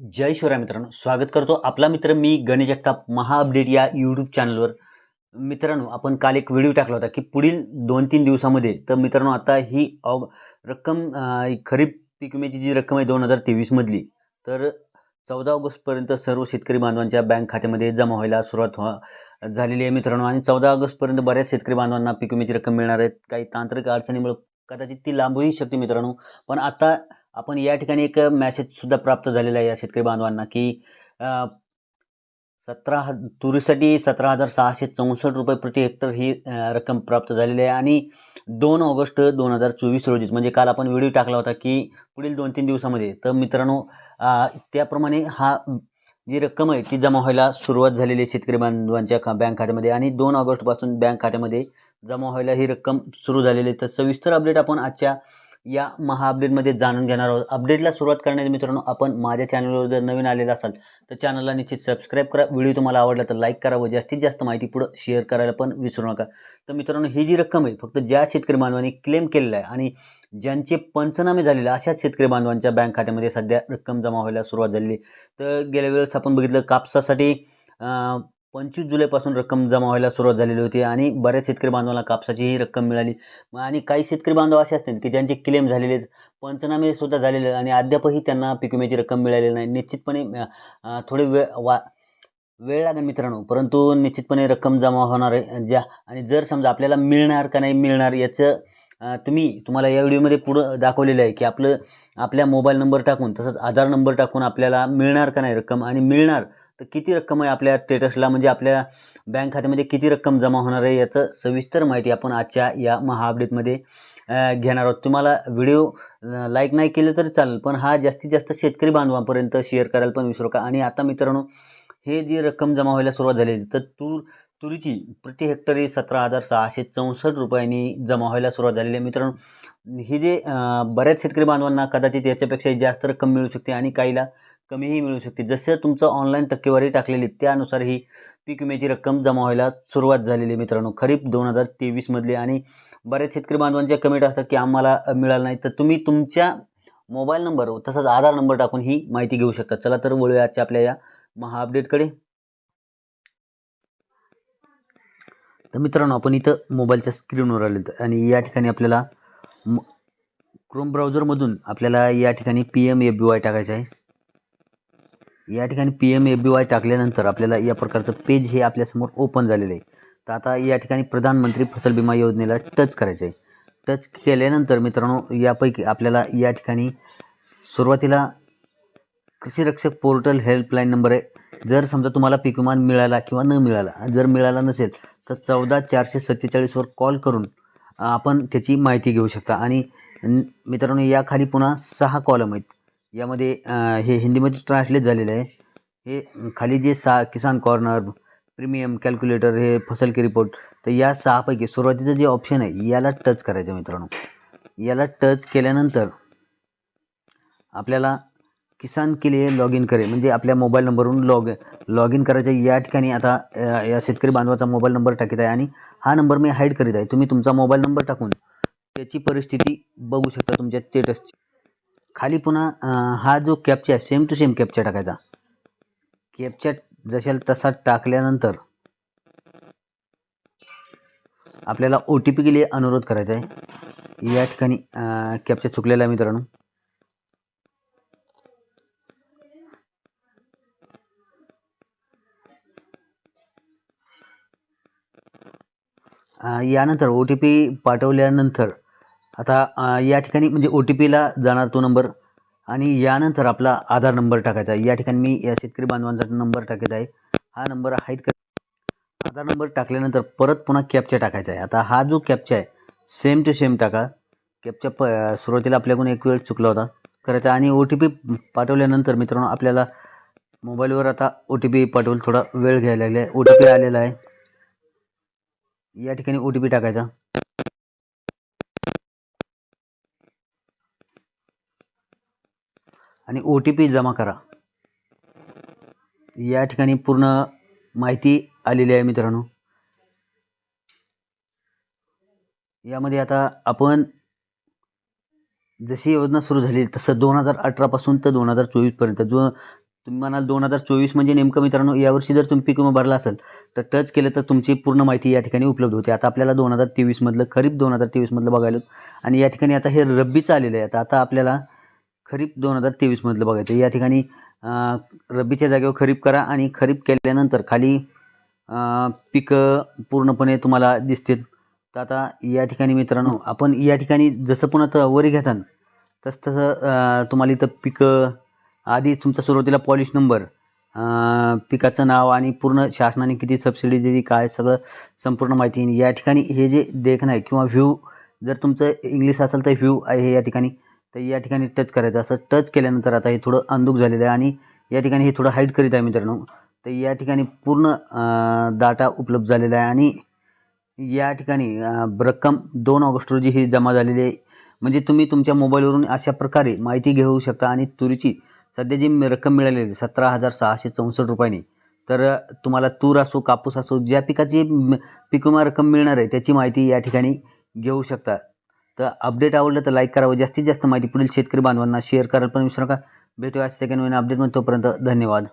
जय शिवराय मित्रांनो स्वागत करतो आपला मित्र मी गणेश जगताप महा अपडेट या यूट्यूब चॅनलवर मित्रांनो आपण काल एक व्हिडिओ टाकला होता की पुढील दोन तीन दिवसामध्ये तर मित्रांनो आता ही ऑग रक्कम खरीप पीक विम्याची जी रक्कम आहे दोन हजार तेवीसमधली तर चौदा ऑगस्टपर्यंत सर्व शेतकरी बांधवांच्या बँक खात्यामध्ये जमा व्हायला सुरुवात व्हा झालेली आहे मित्रांनो. आणि चौदा ऑगस्टपर्यंत बऱ्याच शेतकरी बांधवांना पीक विम्याची रक्कम मिळणार आहेत. काही तांत्रिक अडचणीमुळे कदाचित ती लांबूही शकते मित्रांनो. पण आता आपण या ठिकाणी एक मॅसेजसुद्धा प्राप्त झालेला आहे या शेतकरी बांधवांना की सतरा ह तुरीसाठी सतरा हजार सहाशे चौसष्ट रुपये प्रति हेक्टर ही रक्कम प्राप्त झालेली आहे. आणि दोन ऑगस्ट दोन हजार चोवीस रोजीच म्हणजे काल आपण व्हिडिओ टाकला होता की पुढील दोन तीन दिवसामध्ये. तर मित्रांनो त्याप्रमाणे हा जी रक्कम आहे ती जमा व्हायला सुरुवात झालेली आहे शेतकरी बांधवांच्या खा बँक खात्यामध्ये. आणि दोन ऑगस्टपासून बँक खात्यामध्ये जमा व्हायला ही रक्कम सुरू झालेली आहे. तर सविस्तर अपडेट आपण आजच्या या महा अपडेटमध्ये जाणून घेणार आहोत. अपडेटला सुरुवात करण्याच्या मित्रांनो आपण माझ्या चॅनलवर जर नवीन आलेला असाल तर चॅनलला निश्चित सबस्क्राईब करा. व्हिडिओ तुम्हाला आवडला तर लाईक करा व जास्तीत जास्त माहिती पुढं शेअर करायला पण विसरू नका. तर मित्रांनो ही जी रक्कम आहे फक्त ज्या शेतकरी बांधवांनी क्लेम केलेला आहे आणि ज्यांचे पंचनामे झालेले अशाच शेतकरी बांधवांच्या बँक खात्यामध्ये सध्या रक्कम जमा व्हायला सुरुवात झालेली तर गेल्या वेळेस आपण बघितलं कापसासाठी पंचवीस जुलैपासून रक्कम जमा व्हायला सुरुवात झालेली होती आणि बऱ्याच शेतकरी बांधवांना कापसाची ही रक्कम मिळाली. मग आणि काही शेतकरी बांधव असे असतील की ज्यांचे क्लेम झालेले पंचनामे सुद्धा झालेले आणि अद्यापही त्यांना पीक विम्याची रक्कम मिळालेली नाही. निश्चितपणे थोडे वेळ वा वेळ लागेल मित्रांनो. परंतु निश्चितपणे रक्कम जमा होणार आहे. ज्या आणि जर समजा आपल्याला मिळणार का नाही मिळणार याचं तुम्ही तुम्हाला या व्हिडिओमध्ये पुढं दाखवलेलं आहे की आपलं आपल्या मोबाईल नंबर टाकून तसंच आधार नंबर टाकून आपल्याला मिळणार का नाही रक्कम? आणि मिळणार तर किती रक्कम आहे आपल्या स्टेटसला म्हणजे आपल्या बँक खात्यामध्ये किती रक्कम जमा होणार आहे? याचं सविस्तर माहिती आपण आजच्या या महा अपडेटमध्ये घेणार आहोत. तुम्हाला व्हिडिओ लाईक नाही केलं तरी चालेल पण हा जास्तीत जास्त शेतकरी बांधवांपर्यंत शेअर करायला पण विसरू का आणि आता मित्रांनो हे जी रक्कम जमा व्हायला सुरुवात झालेली तर तूर तुरीची प्रति हेक्टरी सतरा हजार सहाशे चौसष्ट रुपयांनी जमा व्हायला सुरुवात झालेली आहे. मित्रांनो हे जे बऱ्याच शेतकरी बांधवांना कदाचित याच्यापेक्षा जास्त रक्कम मिळू शकते आणि काहीला कमीही मिळू शकते. जसं तुमचं ऑनलाईन टक्केवारी टाकलेली त्यानुसार ही पीक विम्याची रक्कम जमा व्हायला सुरुवात झालेली आहे मित्रांनो. खरीप दोन हजार तेवीसमधली आणि बऱ्याच शेतकरी बांधवांच्या कमेंट असतात की आम्हाला मिळालं नाही. तर तुम्ही तुमच्या मोबाईल नंबर तसंच आधार नंबर टाकून ही माहिती घेऊ शकता. चला तर वळूया आजच्या आपल्या या महा अपडेटकडे तर मित्रांनो आपण इथं मोबाईलच्या स्क्रीनवर आलो आणि या ठिकाणी आपल्याला क्रोम ब्राउझरमधून आपल्याला या ठिकाणी P M F B Y टाकायचं आहे. या ठिकाणी P M F B Y टाकल्यानंतर आपल्याला या प्रकारचं पेज हे आपल्यासमोर ओपन झालेलं आहे. तर आता या ठिकाणी प्रधानमंत्री फसल विमा योजनेला टच करायचं आहे. टच केल्यानंतर मित्रांनो यापैकी आपल्याला या ठिकाणी सुरुवातीला कृषी रक्षक पोर्टल हेल्पलाईन नंबर आहे. जर समजा तुम्हाला पीक विमा मिळाला किंवा न मिळाला जर मिळाला नसेल तर चौदा चारशे सत्तेचाळीसवर कॉल करून आपण त्याची माहिती घेऊ शकता. आणि मित्रांनो याखाली पुन्हा सहा कॉलम आहेत. यामध्ये हे हिंदीमध्ये ट्रान्सलेट झालेलं आहे. हे खाली जे सा किसान कॉर्नर प्रीमियम कॅल्क्युलेटर हे फसल की रिपोर्ट तर या सहापैकी सुरुवातीचं जे ऑप्शन आहे याला टच करायचं मित्रांनो. याला टच केल्यानंतर आपल्याला किसान के लिए लॉग इन करे म्हणजे आपल्या मोबाईल नंबरवरून लॉग लॉग इन करायचं या ठिकाणी आता या शेतकरी बांधवाचा मोबाईल नंबर टाकीत आहे आणि हा नंबर मी हाईड करीत आहे. तुम्ही तुमचा मोबाईल नंबर टाकून त्याची परिस्थिती बघू शकता तुमच्या स्टेटसची खाली पुन्हा हा जो कॅप्चा आहे सेम टू सेम कॅप्चा टाकायचा. कॅप्चा जशाल तसा टाकल्यानंतर आपल्याला ओ टी पी के लिए अनुरोध करायचा आहे. या ठिकाणी कॅपचा चुकलेला आहे मित्रांनो. यानंतर ओ टी पी पाठवल्यानंतर आता या ठिकाणी म्हणजे ओ टी पीला जाणार तो नंबर आणि यानंतर आपला आधार नंबर टाकायचा आहे. या ठिकाणी मी या शेतकरी बांधवांचा नंबर टाकत आहे. हा नंबर हाईट कर आधार नंबर टाकल्यानंतर परत पुन्हा कॅपचा टाकायचा आहे. आता हा जो कॅपचा आहे सेम टू सेम टाका. कॅपच्या प सुरुवातीला आपल्याकडून एक वेळ चुकला होता करायचा आणि ओ टी पी पाठवल्यानंतर मित्रांनो आपल्याला मोबाईलवर आता ओ टी पी पाठवून थोडा वेळ घ्यायला लागला आहे. ओ टी पी आलेला आहे. या ठिकाणी ओ टी पी टाकायचा. आणि ओ टी पी जमा करा. या ठिकाणी पूर्ण माहिती आलेली आहे मित्रांनो. यामध्ये आता आपण जशी योजना सुरू झाली तसं दोन हजार अठरापासून तर दोन हजार चोवीसपर्यंत जो तुम्ही म्हणाल दोन हजार चोवीस म्हणजे नेमकं मित्रांनो यावर्षी जर तुम्ही पीक विमा भरला असेल तर टच केलं तर तुमची पूर्ण माहिती या ठिकाणी उपलब्ध होते. आता आपल्याला दोन हजार तेवीसमधलं खरीप दोन हजार तेवीसमधलं बघायला आणि या ठिकाणी आता हे रब्बीचं आलेलं आहे. आता आता आपल्याला खरीप दोन हजार तेवीसमधलं बघायचं या ठिकाणी रब्बीच्या जागेवर खरीप करा आणि खरीप केल्यानंतर खाली पिकं पूर्णपणे तुम्हाला दिसतील. तर आता या ठिकाणी मित्रांनो आपण या ठिकाणी जसं पुन्हा त- वरी घेताना तसं तसं तुम्हाला इथं पिकं आधी तुमचा सुरुवातीला पॉलिश नंबर पिकाचं नाव आणि पूर्ण शासनाने किती सबसिडी दिली काय सगळं संपूर्ण माहिती येईल. या ठिकाणी हे जे देखणं आहे किंवा व्ह्यू जर तुमचं इंग्लिश असेल तर व्ह्यू आहे या ठिकाणी तर या ठिकाणी टच करायचं असं टच केल्यानंतर आता हे थोडं अंदूक झालेलं आहे आणि या ठिकाणी हे थोडं हाईट करीत आहे मित्रांनो तर या ठिकाणी पूर्ण डाटा उपलब्ध झालेला आहे आणि या ठिकाणी रक्कम दोन ऑगस्ट रोजी ही जमा झालेली आहे म्हणजे तुम्ही तुमच्या मोबाईलवरून अशा प्रकारे माहिती घेऊ शकता आणि तुरीची सध्या जी रक्कम मिळालेली आहे सतरा हजार सहाशे चौसष्ट रुपयांनी तर तुम्हाला तूर असो कापूस असो ज्या पिकाची म- पीक विमा रक्कम मिळणार आहे त्याची माहिती या ठिकाणी घेऊ शकता. तर अपडेट आवडलं तर लाईक करावं जास्तीत जास्त माहिती पुढील शेतकरी बांधवांना शेअर करायला पण विसरू नका. भेटूया सेकंड वेळी अपडेट तोपर्यंत धन्यवाद.